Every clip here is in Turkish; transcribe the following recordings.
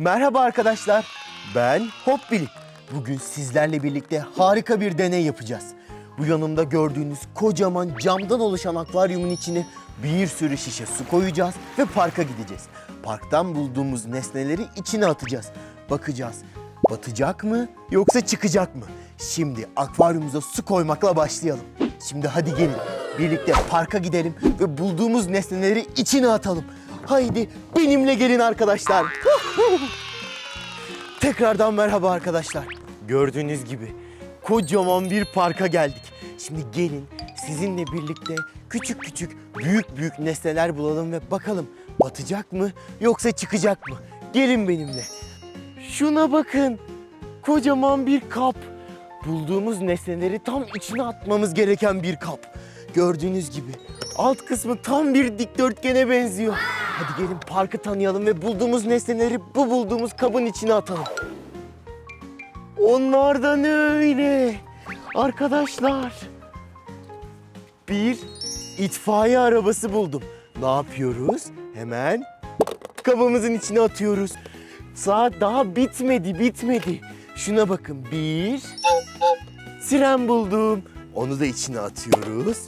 Merhaba arkadaşlar. Ben Hopbili. Bugün sizlerle birlikte harika bir deney yapacağız. Bu yanımda gördüğünüz kocaman camdan oluşan akvaryumun içine bir sürü şişe su koyacağız ve parka gideceğiz. Parktan bulduğumuz nesneleri içine atacağız. Bakacağız batacak mı yoksa çıkacak mı? Şimdi akvaryumumuza su koymakla başlayalım. Şimdi hadi gelin birlikte parka gidelim ve bulduğumuz nesneleri içine atalım. Haydi benimle gelin arkadaşlar. Tekrardan merhaba arkadaşlar. Gördüğünüz gibi kocaman bir parka geldik. Şimdi gelin sizinle birlikte küçük küçük büyük büyük nesneler bulalım ve bakalım batacak mı yoksa çıkacak mı? Gelin benimle. Şuna bakın. Kocaman bir kap. Bulduğumuz nesneleri tam içine atmamız gereken bir kap. Gördüğünüz gibi alt kısmı tam bir dikdörtgene benziyor. Hadi gelin parkı tanıyalım ve bulduğumuz nesneleri bu bulduğumuz kabın içine atalım. Onlardan öyle. Arkadaşlar. Bir itfaiye arabası buldum. Ne yapıyoruz? Hemen kabımızın içine atıyoruz. Saat daha bitmedi, bitmedi. Şuna bakın. Bir siren buldum. Onu da içine atıyoruz.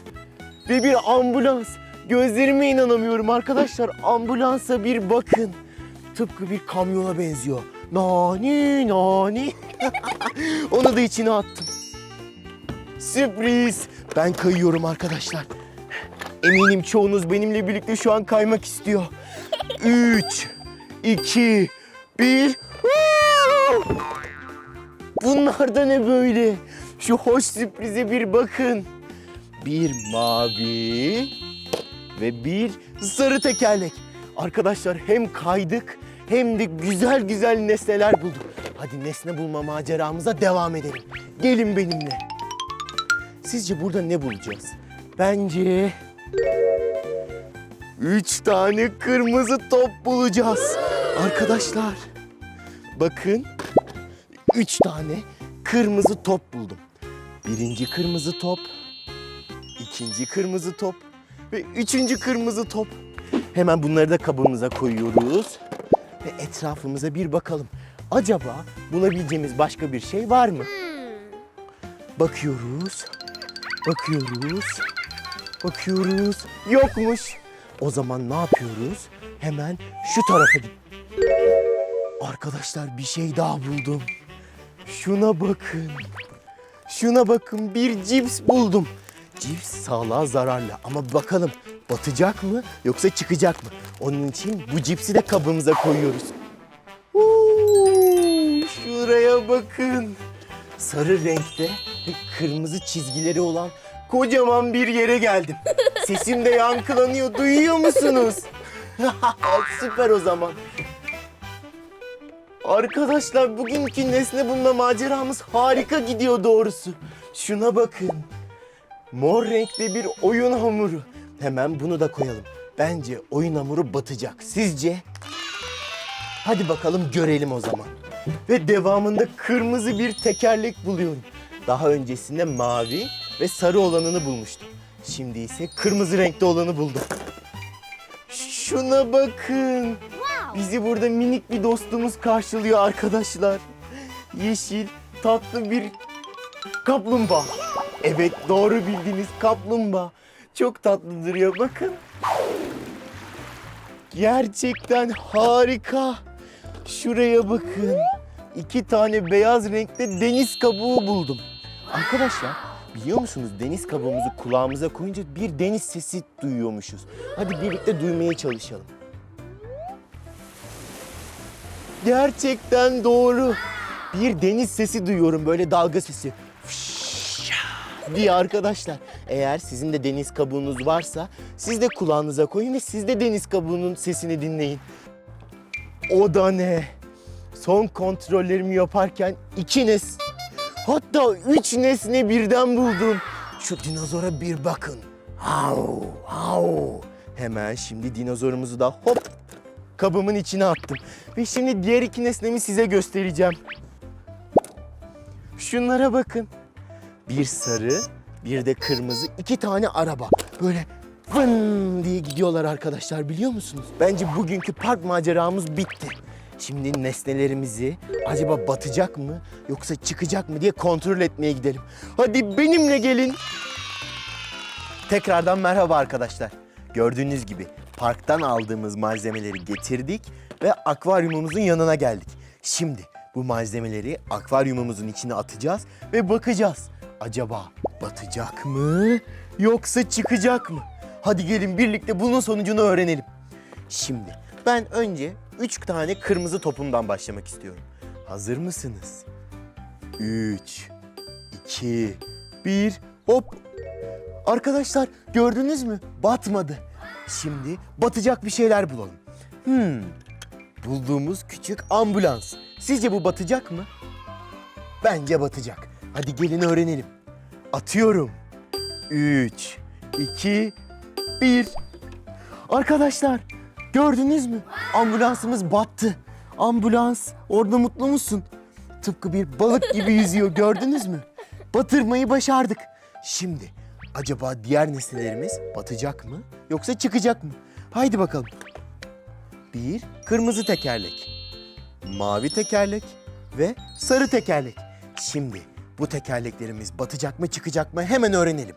Ve bir ambulans. Gözlerime inanamıyorum arkadaşlar. Ambulansa bir bakın. Tıpkı bir kamyona benziyor. Nani nani. Onu da içine attım. Sürpriz. Ben kayıyorum arkadaşlar. Eminim çoğunuz benimle birlikte şu an kaymak istiyor. Üç, iki, bir. Bunlar da ne böyle? Şu hoş sürprize bir bakın. Bir mavi ve bir sarı tekerlek. Arkadaşlar hem kaydık hem de güzel güzel nesneler bulduk. Hadi nesne bulma maceramıza devam edelim. Gelin benimle. Sizce burada ne bulacağız? Bence üç tane kırmızı top bulacağız. Arkadaşlar bakın üç tane kırmızı top buldum. Birinci kırmızı top, ikinci kırmızı top ve üçüncü kırmızı top. Hemen bunları da kabımıza koyuyoruz ve etrafımıza bir bakalım. Acaba bulabileceğimiz başka bir şey var mı? Bakıyoruz, bakıyoruz, bakıyoruz. Yokmuş. O zaman ne yapıyoruz? Hemen şu tarafa git. Arkadaşlar bir şey daha buldum. Şuna bakın. Şuna bakın bir cips buldum. Cips sağlığa zararlı ama bakalım batacak mı yoksa çıkacak mı? Onun için bu cipsi de kabımıza koyuyoruz. Uuu, şuraya bakın. Sarı renkte ve kırmızı çizgileri olan kocaman bir yere geldim. Sesim de yankılanıyor. Duyuyor musunuz? Süper o zaman. Arkadaşlar bugünkü nesne bulma maceramız harika gidiyor doğrusu. Şuna bakın. Mor renkli bir oyun hamuru. Hemen bunu da koyalım. Bence oyun hamuru batacak. Sizce? Hadi bakalım görelim o zaman. Ve devamında kırmızı bir tekerlek buluyorum. Daha öncesinde mavi ve sarı olanını bulmuştum. Şimdi ise kırmızı renkte olanı buldum. Şuna bakın. Bizi burada minik bir dostumuz karşılıyor arkadaşlar. Yeşil, tatlı bir kaplumbağa. Evet doğru bildiniz kaplumbağa. Çok tatlıdır ya bakın. Gerçekten harika. Şuraya bakın. İki tane beyaz renkte deniz kabuğu buldum. Arkadaşlar biliyor musunuz deniz kabuğumuzu kulağımıza koyunca bir deniz sesi duyuyormuşuz. Hadi birlikte duymaya çalışalım. Gerçekten doğru. Bir deniz sesi duyuyorum böyle dalga sesi. Diye arkadaşlar. Eğer sizin de deniz kabuğunuz varsa siz de kulağınıza koyun ve siz de deniz kabuğunun sesini dinleyin. O da ne? Son kontrollerimi yaparken iki nes... Hatta üç nesne birden buldum. Şu dinozora bir bakın. Hav, hav. Hemen şimdi dinozorumuzu da hop kabımın içine attım. Ve şimdi diğer iki nesnemi size göstereceğim. Şunlara bakın. Bir sarı, bir de kırmızı iki tane araba. Böyle vın diye gidiyorlar arkadaşlar biliyor musunuz? Bence bugünkü park maceramız bitti. Şimdi nesnelerimizi acaba batacak mı yoksa çıkacak mı diye kontrol etmeye gidelim. Hadi benimle gelin. Tekrardan merhaba arkadaşlar. Gördüğünüz gibi parktan aldığımız malzemeleri getirdik ve akvaryumumuzun yanına geldik. Şimdi bu malzemeleri akvaryumumuzun içine atacağız ve bakacağız. Acaba batacak mı yoksa çıkacak mı? Hadi gelin birlikte bunun sonucunu öğrenelim. Şimdi ben önce 3 tane kırmızı topumdan başlamak istiyorum. Hazır mısınız? 3, 2, 1, hop Arkadaşlar gördünüz mü? Batmadı. Şimdi batacak bir şeyler bulalım. Hmm. Bulduğumuz küçük ambulans. Sizce bu batacak mı? Bence batacak. Hadi gelin öğrenelim. Atıyorum. 3, 2, 1. Arkadaşlar gördünüz mü? Ambulansımız battı. Ambulans orada mutlu musun? Tıpkı bir balık gibi yüzüyor gördünüz mü? Batırmayı başardık. Şimdi acaba diğer nesnelerimiz batacak mı yoksa çıkacak mı? Haydi bakalım. Bir kırmızı tekerlek, mavi tekerlek ve sarı tekerlek. Şimdi bu tekerleklerimiz batacak mı çıkacak mı hemen öğrenelim.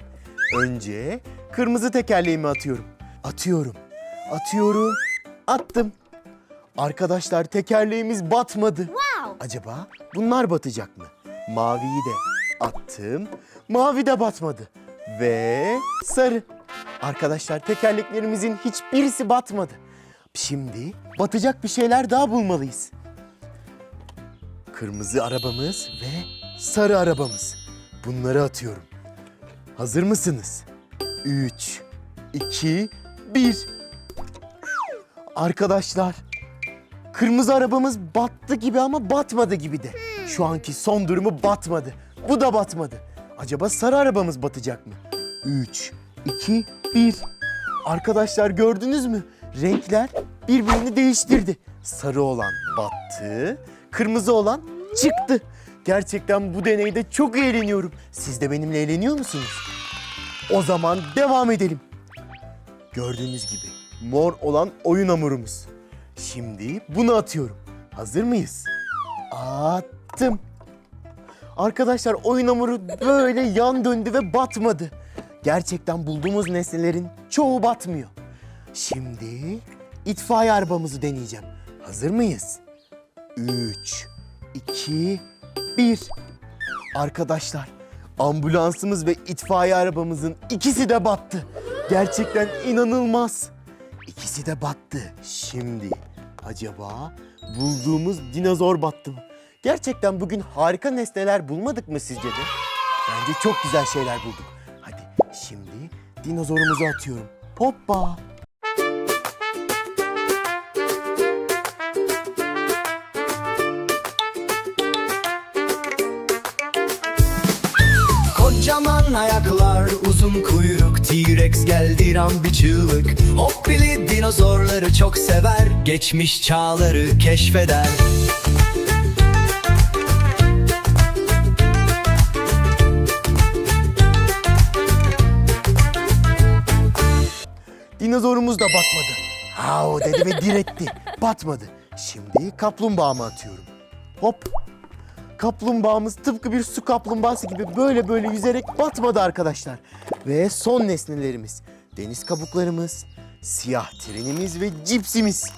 Önce kırmızı tekerleğimi atıyorum. Atıyorum. Atıyorum. Attım. Arkadaşlar tekerleğimiz batmadı. Acaba bunlar batacak mı? Maviyi de attım. Mavi de batmadı. Ve sarı. Arkadaşlar tekerleklerimizin hiçbirisi batmadı. Şimdi batacak bir şeyler daha bulmalıyız. Kırmızı arabamız ve sarı arabamız. Bunları atıyorum. Hazır mısınız? 3, 2, 1. Arkadaşlar Kırmızı arabamız battı gibi ama batmadı gibi de. Şu anki son durumu batmadı. Bu da batmadı. Acaba sarı arabamız batacak mı? 3, 2, 1. Arkadaşlar gördünüz mü? Renkler birbirini değiştirdi. Sarı olan battı, kırmızı olan çıktı. Gerçekten bu deneyde çok eğleniyorum. Siz de benimle eğleniyor musunuz? O zaman devam edelim. Gördüğünüz gibi mor olan oyun hamurumuz. Şimdi bunu atıyorum. Hazır mıyız? Attım. Arkadaşlar oyun hamuru böyle yan döndü ve batmadı. Gerçekten bulduğumuz nesnelerin çoğu batmıyor. Şimdi itfaiye arabamızı deneyeceğim. Hazır mıyız? 3, 2, 1. Arkadaşlar ambulansımız ve itfaiye arabamızın ikisi de battı. Gerçekten inanılmaz. İkisi de battı. Şimdi acaba bulduğumuz dinozor battı mı? Gerçekten bugün harika nesneler bulmadık mı sizce de? Bence çok güzel şeyler bulduk. Hadi şimdi dinozorumuzu atıyorum. Hoppa. Kocaman ayaklar, uzun kuyruk T-Rex geldiren bir çığlık Hoppili dinozorları çok sever Geçmiş çağları keşfeder Dinozorumuz da batmadı. Hav dedi ve diretti. Batmadı. Şimdi kaplumbağamı atıyorum. Hop. Kaplumbağamız tıpkı bir su kaplumbağası gibi böyle böyle yüzerek batmadı arkadaşlar. Ve son nesnelerimiz. Deniz kabuklarımız, siyah trenimiz ve cipsimiz.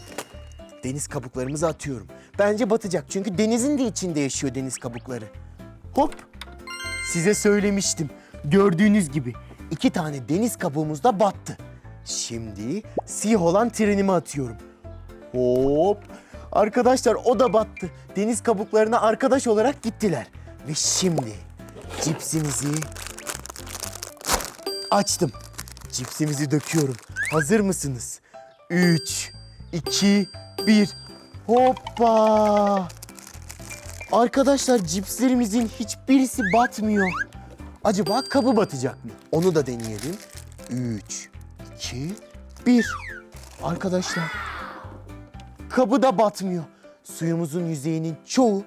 Deniz kabuklarımızı atıyorum. Bence batacak çünkü denizin de içinde yaşıyor deniz kabukları. Hop. Size söylemiştim. Gördüğünüz gibi iki tane deniz kabuğumuz da battı. Şimdi siyah olan trenimi atıyorum. Hop. Arkadaşlar o da battı. Deniz kabuklarına arkadaş olarak gittiler. Ve şimdi cipsimizi açtım. Cipsimizi döküyorum. Hazır mısınız? 3, 2, 1. Hoppa! Arkadaşlar cipslerimizin hiçbirisi batmıyor. Acaba kabı batacak mı? Onu da deneyelim. 3, 2, 1. Arkadaşlar kabı da batmıyor. Suyumuzun yüzeyinin çoğu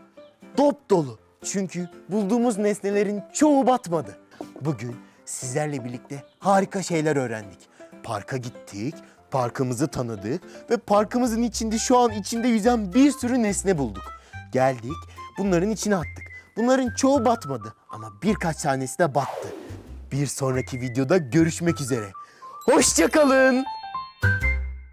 dop dolu. Çünkü bulduğumuz nesnelerin çoğu batmadı. Bugün sizlerle birlikte harika şeyler öğrendik. Parka gittik, Parkımızı tanıdık ve parkımızın içinde şu an içinde yüzen bir sürü nesne bulduk. Geldik, bunların içine attık. Bunların çoğu batmadı ama birkaç tanesi de battı. Bir sonraki videoda görüşmek üzere. Hoşçakalın.